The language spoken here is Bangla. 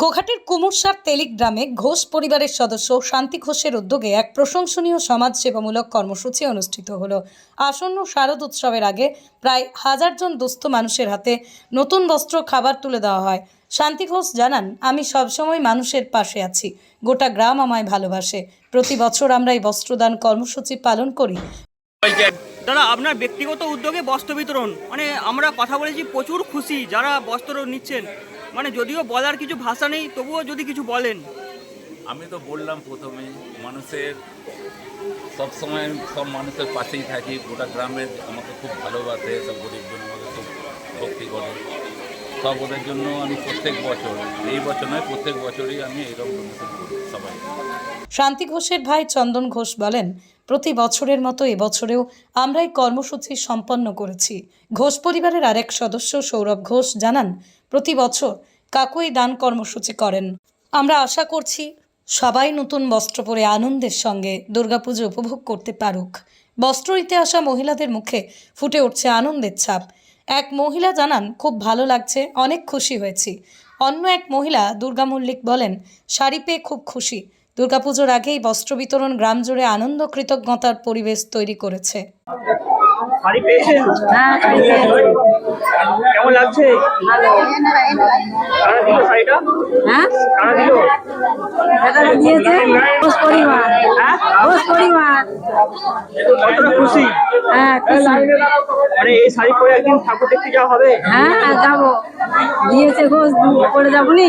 গোঘাটের কুমুরসার তেলিক গ্রামে ঘোষ পরিবারের সদস্য শান্তি ঘোষের উদ্যোগে এক প্রশংসনীয় সমাজসেবামূলক কর্মসূচি অনুষ্ঠিত হলো। আসন্ন শারদ উৎসবের আগে প্রায় হাজার জন দুস্থ মানুষের হাতে নতুন বস্ত্র, খাবার তুলে দেওয়া হয়। শান্তি ঘোষ জানান, আমি সবসময় মানুষের পাশে আছি। গোটা গ্রাম আমায় ভালোবাসে। প্রতি বছর আমরা এই বস্ত্রদান কর্মসূচি পালন করি। দাদা, আপনার ব্যক্তিগত উদ্যোগে বস্ত্র বিতরণ মানে আমরা কথা বলেছি, প্রচুর খুশি যারা বস্ত্র নিচ্ছেন। মানে যদিও বলার কিছু ভাষা নেই, তবুও যদি কিছু বলেন। আমি তো বললাম প্রথমে, মানুষের, সব সময় সব মানুষের পাশেই থাকি, গোটা গ্রামের আমাকে খুব ভালোবাসে, সব গরিবজন আমাকে খুব ভক্তি করে। সব জন্য আমি প্রত্যেক বছর, এই বছর নয়, প্রত্যেক বছরই আমি এইরকম ডোনেশন করি সবাই। শান্তি ঘোষের ভাই চন্দন ঘোষ বলেন, প্রতি বছরের মতো এবছরেও আমরা এই কর্মসূচি সম্পন্ন করেছি। ঘোষ পরিবারের আরেক সদস্য সৌরভ ঘোষ জানান, প্রতি বছর কাকু এই দান কর্মসূচি করেন। আমরা আশা করছি সবাই নতুন বস্ত্র পরে আনন্দের সঙ্গে দুর্গাপুজো উপভোগ করতে পারুক। বস্ত্র নিতে আসা মহিলাদের মুখে ফুটে উঠছে আনন্দের ছাপ। এক মহিলা জানান, খুব ভালো লাগছে, অনেক খুশি হয়েছি। অন্য এক মহিলা দুর্গা মল্লিক বলেন, শাড়ি পেয়ে খুব খুশি। দুর্গাপুজোর আগেই বস্ত্র বিতরণ গ্রাম জুড়ে আনন্দ কৃতজ্ঞতার পরিবেশ তৈরি করেছে শাড়ি পেয়েছেন হ্যাঁ খাইতে কেমন লাগছে? কারা দিল শাড়িটা? হ্যাঁ? কারা দিল? দিয়েছে? ঘোষ পরিবার। হ্যাঁ? ঘোষ পরিবার। কতটা খুশি? হ্যাঁ মানে এই শাড়ি পরে একদিন ঠাকুর দেখতে যাওয়া হবে? হ্যাঁ যাব। দিয়েছে ঘোষ পরে যাব নি?